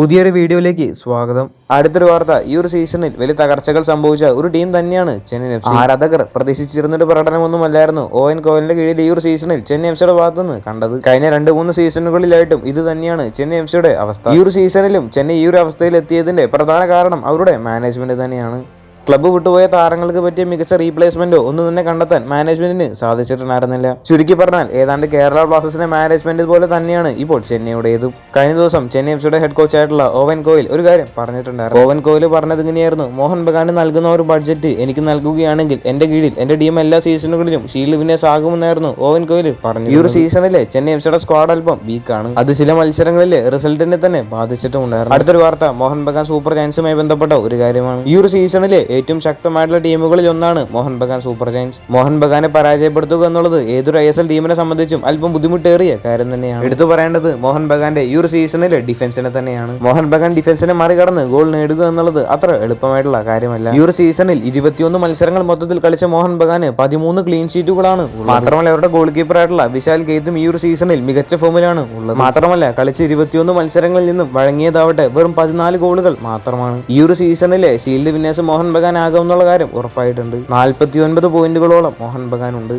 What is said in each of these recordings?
പുതിയൊരു വീഡിയോയിലേക്ക് സ്വാഗതം. അടുത്തൊരു വാർത്ത ഈ ഒരു സീസണിൽ വലിയ തകർച്ചകൾ സംഭവിച്ച ഒരു ടീം തന്നെയാണ് ചെന്നൈ എഫ് സി. ആരാധകർ പ്രതീക്ഷിച്ചിരുന്നൊരു പ്രകടനമൊന്നുമല്ലായിരുന്നു. ഓ എൻ കോഹലിന്റെ കീഴിൽ ഈ ഒരു സീസണിൽ ചെന്നൈ എഫ് സിയുടെ ഭാഗത്ത് നിന്ന് കണ്ടത് കഴിഞ്ഞ രണ്ട് മൂന്ന് സീസണുകളിലായിട്ടും ഇത് തന്നെയാണ് ചെന്നൈ എഫ് സിയുടെ അവസ്ഥ. ഈ ഒരു സീസണിലും ചെന്നൈ ഈ ഒരു അവസ്ഥയിൽ എത്തിയതിന്റെ പ്രധാന കാരണം അവരുടെ മാനേജ്മെന്റ് തന്നെയാണ്. ക്ലബ്ബ് വിട്ടുപോയ താരങ്ങൾക്ക് പറ്റിയ മികച്ച റീപ്ലേസ്മെന്റോ ഒന്നും തന്നെ കണ്ടെത്താൻ മാനേജ്മെന്റിന് സാധിച്ചിട്ടുണ്ടായിരുന്നില്ല. ചുരുക്കി പറഞ്ഞാൽ ഏതാണ്ട് കേരള ബ്ലാസ്റ്റേഴ്സിന്റെ മാനേജ്മെന്റ് പോലെ തന്നെയാണ് ഇപ്പോൾ ചെന്നൈയുടേതും. കഴിഞ്ഞ ദിവസം ചെന്നൈ എഫ് ഹെഡ് കോച്ച് ആയിട്ടുള്ള ഓവൻ കോയിൽ ഒരു കാര്യം പറഞ്ഞിട്ടുണ്ടായിരുന്നു. ഓവൻ കോയിൽ പറഞ്ഞത് ഇങ്ങനെയായിരുന്നു. മോഹൻ ബഗാന് നൽകുന്ന ഒരു ബഡ്ജറ്റ് എനിക്ക് നൽകുകയാണെങ്കിൽ എന്റെ കീഴിൽ എന്റെ ടീം എല്ലാ സീസണുകളിലും ഷീൽഡ് വിന്നേഴ്സ് ആകുമെന്നായിരുന്നു ഓവൻ കോയിൽ പറഞ്ഞു ഈ ഒരു സീസണിലെ ചെന്നൈ എഫ് സ്ക്വാഡ് അല്പം വീക്കാണ് അത് ചില മത്സരങ്ങളിലെ റിസൾട്ടിനെ തന്നെ ബാധിച്ചിട്ടുണ്ടായിരുന്നു അടുത്തൊരു വാർത്ത മോഹൻ ബഗാൻ സൂപ്പർ ചാൻസുമായി ബന്ധപ്പെട്ട ഒരു കാര്യമാണ്. ഈ ഒരു സീസണിലെ ഏറ്റവും ശക്തമായിട്ടുള്ള ടീമുകളിൽ ഒന്നാണ് മോഹൻ ബഗാൻ സൂപ്പർ ജയൻസ്. മോഹൻ ബഗാനെ പരാജയപ്പെടുത്തുക എന്നുള്ളത് ഏതൊരു ഐ എസ് എൽ ടീമിനെ സംബന്ധിച്ചും അല്പം ബുദ്ധിമുട്ടേറിയ കാര്യം തന്നെയാണ്. എടുത്തു പറയേണ്ടത് മോഹൻ ബഗാന്റെ ഈ ഒരു സീസണിലെ ഡിഫൻസിനെ തന്നെയാണ്. മോഹൻ ബഗാൻ ഡിഫൻസിനെ മറികടന്ന് ഗോൾ നേടുക എന്നുള്ളത് അത്ര എളുപ്പമായിട്ടുള്ള കാര്യമല്ല. ഈ ഒരു സീസണിൽ ഇരുപത്തിയൊന്ന് മത്സരങ്ങൾ മൊത്തത്തിൽ കളിച്ച മോഹൻ ബഗാന് പതിമൂന്ന് ക്ലീൻ ഷീറ്റുകളാണ്. മാത്രമല്ല അവരുടെ ഗോൾ കീപ്പറായിട്ടുള്ള വിശാൽ ഗെയ്ത്തും ഈ ഒരു സീസണിൽ മികച്ച ഫോമിലാണ് ഉള്ളത്. മാത്രമല്ല കളിച്ച ഇരുപത്തിയൊന്ന് മത്സരങ്ങളിൽ നിന്നും വഴങ്ങിയതാവട്ടെ വെറും പതിനാല് ഗോളുകൾ മാത്രമാണ്. ഈ ഒരു സീസണിലെ ഷീൽഡ് വിന്യാസം മോഹൻ ബഗാൻ എന്നുള്ള കാര്യം ഉറപ്പായിട്ടുണ്ട്. നാൽപ്പത്തി ഒൻപത് പോയിന്റുകളോളം മോഹൻ ബഗാൻ ഉണ്ട്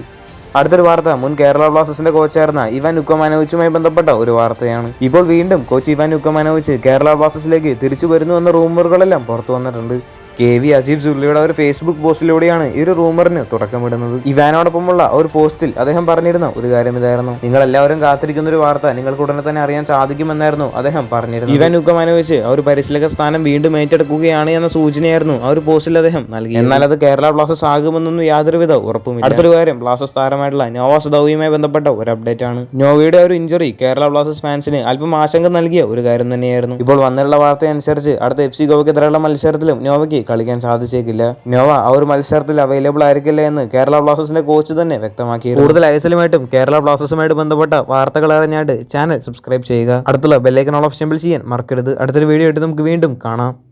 അടുത്തൊരു വാർത്ത മുൻ കേരള ബ്ലാസ്റ്റേഴ്സിന്റെ കോച്ചായിരുന്ന ഇവാൻ ഉക്കമാനോവിച്ചുമായി ബന്ധപ്പെട്ട ഒരു വാർത്തയാണ്. ഇപ്പോൾ വീണ്ടും കോച്ച് ഇവാൻ ഉക്കമാനോവിച്ച് കേരള ബ്ലാസ്റ്റേഴ്സിലേക്ക് തിരിച്ചു വരുന്നു എന്ന റൂമറുകളെല്ലാം പുറത്തു വന്നിട്ടുണ്ട്. കെ വി അജീബ് സുർലിയുടെ ഒരു ഫേസ്ബുക്ക് പോസ്റ്റിലൂടെയാണ് ഈ ഒരു റൂമറിന് തുടക്കമിടുന്നത്. ഇവാനോടൊപ്പമുള്ള ഒരു പോസ്റ്റിൽ അദ്ദേഹം പറഞ്ഞിരുന്ന ഒരു കാര്യം ഇതായിരുന്നു. നിങ്ങൾ എല്ലാവരും കാത്തിരിക്കുന്ന ഒരു വാർത്ത നിങ്ങൾക്ക് ഉടനെ തന്നെ അറിയാൻ സാധിക്കുമെന്നായിരുന്നു അദ്ദേഹം പറഞ്ഞിരുന്നത്. ഇവാൻ ഉക്കമാനോവിച്ച് ആ ഒരു പരിശീലക സ്ഥാനം വീണ്ടും ഏറ്റെടുക്കുകയാണ് എന്ന സൂചനയായിരുന്നു ആ ഒരു പോസ്റ്റിൽ അദ്ദേഹം നൽകി എന്നാൽ അത് കേരള ബ്ലാസ്റ്റേഴ്സ് ആകുമെന്നൊന്നും യാതൊരുവിധ ഉറപ്പുമില്ല. അടുത്തൊരു കാര്യം ബ്ലാസ്റ്റേഴ്സ് താരമായിട്ടുള്ള നോവാസ് ദൗവിയുമായി ബന്ധപ്പെട്ട ഒരു അപ്ഡേറ്റ് ആണ്. നോവയുടെ ഒരു ഇഞ്ചുറി കേരള ബ്ലാസ്റ്റേഴ്സ് ഫാൻസിന് അല്പം ആശങ്ക നൽകിയ ഒരു കാര്യം തന്നെയായിരുന്നു. ഇപ്പോൾ വന്നിട്ടുള്ള വാർത്ത അനുസരിച്ച് അടുത്ത എഫ് സി ഗോവയ്ക്കെതിരെയുള്ള മത്സരത്തിലും നോവയ്ക്ക് കളിക്കാൻ സാധിച്ചേക്കില്ല. നോവ ആ ഒരു മത്സരത്തിൽ അവൈലബിൾ ആയിരിക്കില്ല എന്ന് കേരള ബ്ലാസ്റ്റേഴ്സിന്റെ കോച്ച് തന്നെ വ്യക്തമാക്കി കൂടുതൽ ഐസലുമായിട്ടും കേരള ബ്ലാസ്റ്റേഴ്സുമായിട്ട് ബന്ധപ്പെട്ട വാർത്തകൾ അറിഞ്ഞാണ്ട് ചാനൽ സബ്സ്ക്രൈബ് ചെയ്യുക. അടുത്തുള്ള ബെല്ലൈക്കൺ ഓൾ ഓപ്ഷൻ ചെയ്യാൻ മറക്കരുത്. അടുത്തൊരു വീഡിയോ ആയിട്ട് നമുക്ക് വീണ്ടും കാണാം.